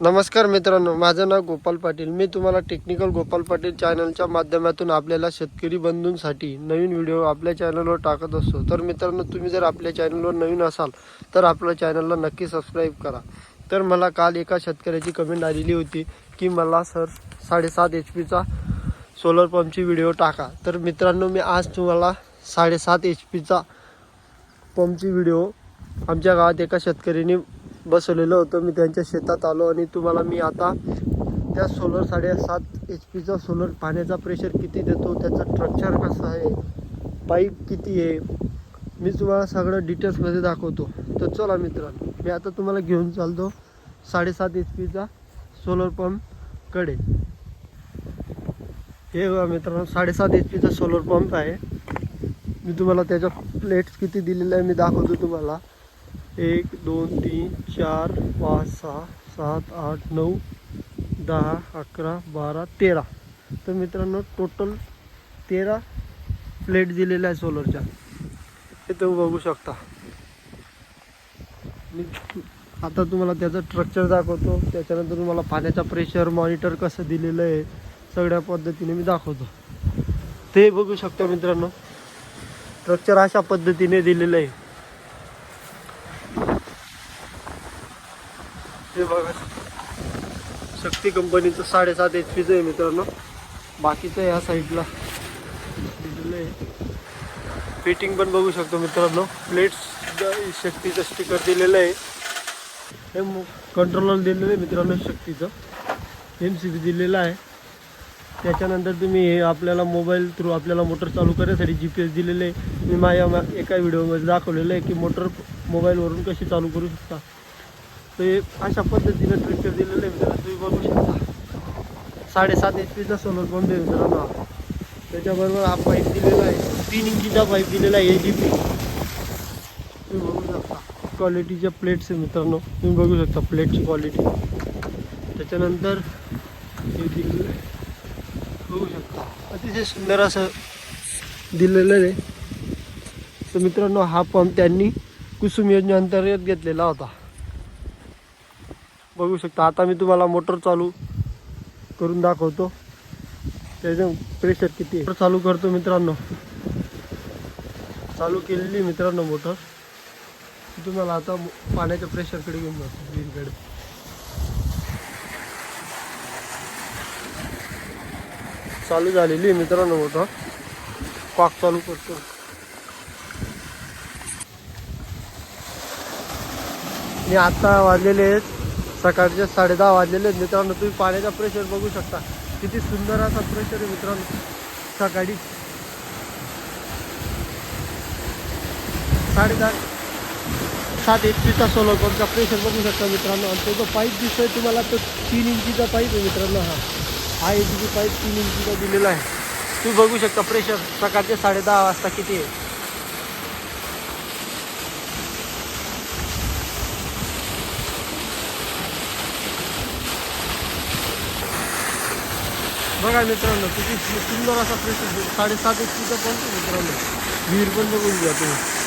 नमस्कार मित्रांनो माझं नाव गोपाल पाटील. मी तुम्हाला टेक्निकल गोपाल पाटील चॅनलच्या माध्यमातून आपल्याला शेतकरी बंधूंसाठी नवीन व्हिडिओ आपल्या चॅनलवर टाकत असतो. तर मित्रांनो तुम्ही जर आपल्या चॅनलवर नवीन असाल तर आपल्या चॅनलला नक्की सबस्क्राईब करा. तर मला काल एका शेतकऱ्याची कमेंट आलेली होती की मला सर साडेसात एच पीचा सोलर पंपची व्हिडिओ टाका. तर मित्रांनो मी आज तुम्हाला साडेसात एच पीचा पंपची व्हिडिओ आमच्या गावात एका शेतकऱ्याने बसवलेलं होतं. मी त्यांच्या शेतात आलो आणि तुम्हाला मी आता त्या सोलर साडेसात एच पीचा सोलर पाण्याचा प्रेशर किती देतो त्याचं स्ट्रक्चर कसं आहे पाईप किती आहे मी तुम्हाला सगळं डिटेल्समध्ये दाखवतो. तर चला मित्रांनो मी आता तुम्हाला घेऊन चालतो साडेसात एच पीचा सोलर पंपकडे हे बघा मित्रांनो साडेसात एच पीचा सोलर पंप आहे. मी तुम्हाला त्याच्या प्लेट्स किती दिलेल्या आहे मी दाखवतो तुम्हाला. एक दोन तीन चार पाच सहा सात आठ नऊ दहा अकरा बारा तेरा. तर मित्रांनो टोटल तेरा प्लेट दिलेल्या आहे सोलरच्या हे तुम्ही बघू शकता. मी आता तुम्हाला त्याचं स्ट्रक्चर दाखवतो. त्याच्यानंतर तुम्हाला पाण्याचा प्रेशर मॉनिटर कसं दिलेलं आहे सगळ्या पद्धतीने मी दाखवतो. ते बघू शकता मित्रांनो. स्ट्रक्चर अशा पद्धतीने दिलेलं आहे. हे बघा. शक्ती कंपनीचं साडेसात एच पीचं आहे मित्रांनो. बाकीचं या साईडला दिलेलं आहे. फिटिंग पण बघू शकतो मित्रांनो. प्लेट्स शक्तीचं स्टिकर दिलेलं आहे. हे कंट्रोलर दिलेलं आहे मित्रांनो शक्तीचं. एम सी बी दिलेलं आहे. त्याच्यानंतर तुम्ही हे आपल्याला मोबाईल थ्रू आपल्याला मोटर चालू करण्यासाठी जी पी एस दिलेलं आहे. मी माझ्या एका व्हिडिओमध्ये दाखवलेलं आहे की मोटर मोबाईलवरून कशी चालू करू शकता. तर अशा पद्धतीनं ट्रॅक्टर दिलेलं आहे मित्रांनो तुम्ही बघू शकता. साडेसात एच पीचा सोलर पंप आहे मित्रांनो. त्याच्याबरोबर हा पाईप दिलेला आहे. तीन इंचीचा पाईप दिलेला आहे ए जी पी तुम्ही बघू शकता. क्वालिटीच्या प्लेट्स आहे मित्रांनो. तुम्ही बघू शकता प्लेटची क्वालिटी त्याच्यानंतर हे दिलेलं आहे. बघू शकता. अतिशय सुंदर असं दिलेलं आहे. तर मित्रांनो हा पंप त्यांनी कुसुम योजनेअंतर्गत घेतलेला होता. बघू शकता. आता मी तुम्हाला मोटर चालू करून दाखवतो. त्याचं प्रेशर किती मोटर चालू करतो मित्रांनो. चालू केलेली मित्रांनो मोटर तुम्हाला आता पाण्याच्या प्रेशरकडे घेऊन जातो विहिरीकडे चालू झालेली आहे मित्रांनो मोटर कॉक चालू करतो. मी आता वाजलेले आहेत सकाळचे साडेदहा वाजलेले आहेत. मित्रांनो तुम्ही पाण्याचा प्रेशर बघू शकता. किती सुंदर असा प्रेशर आहे मित्रांनो. सकाळी साडेदहा सात एच पीचा सोलर पंपचा प्रेशर बघू शकता मित्रांनो. आणि तो जो पाईप दिसतोय तुम्हाला तो तीन इंचीचा पाईप आहे मित्रांनो हा. हा एच पी पाईप तीन इंचीचा दिलेला आहे. तुम्ही बघू शकता प्रेशर सकाळचे साडेदहा वाजता किती आहे. बघा मित्रांनो किती सुंदर असा प्रेशर साडेसात एक पण मित्रांनो विहीर पण बघून घ्या तुम्ही.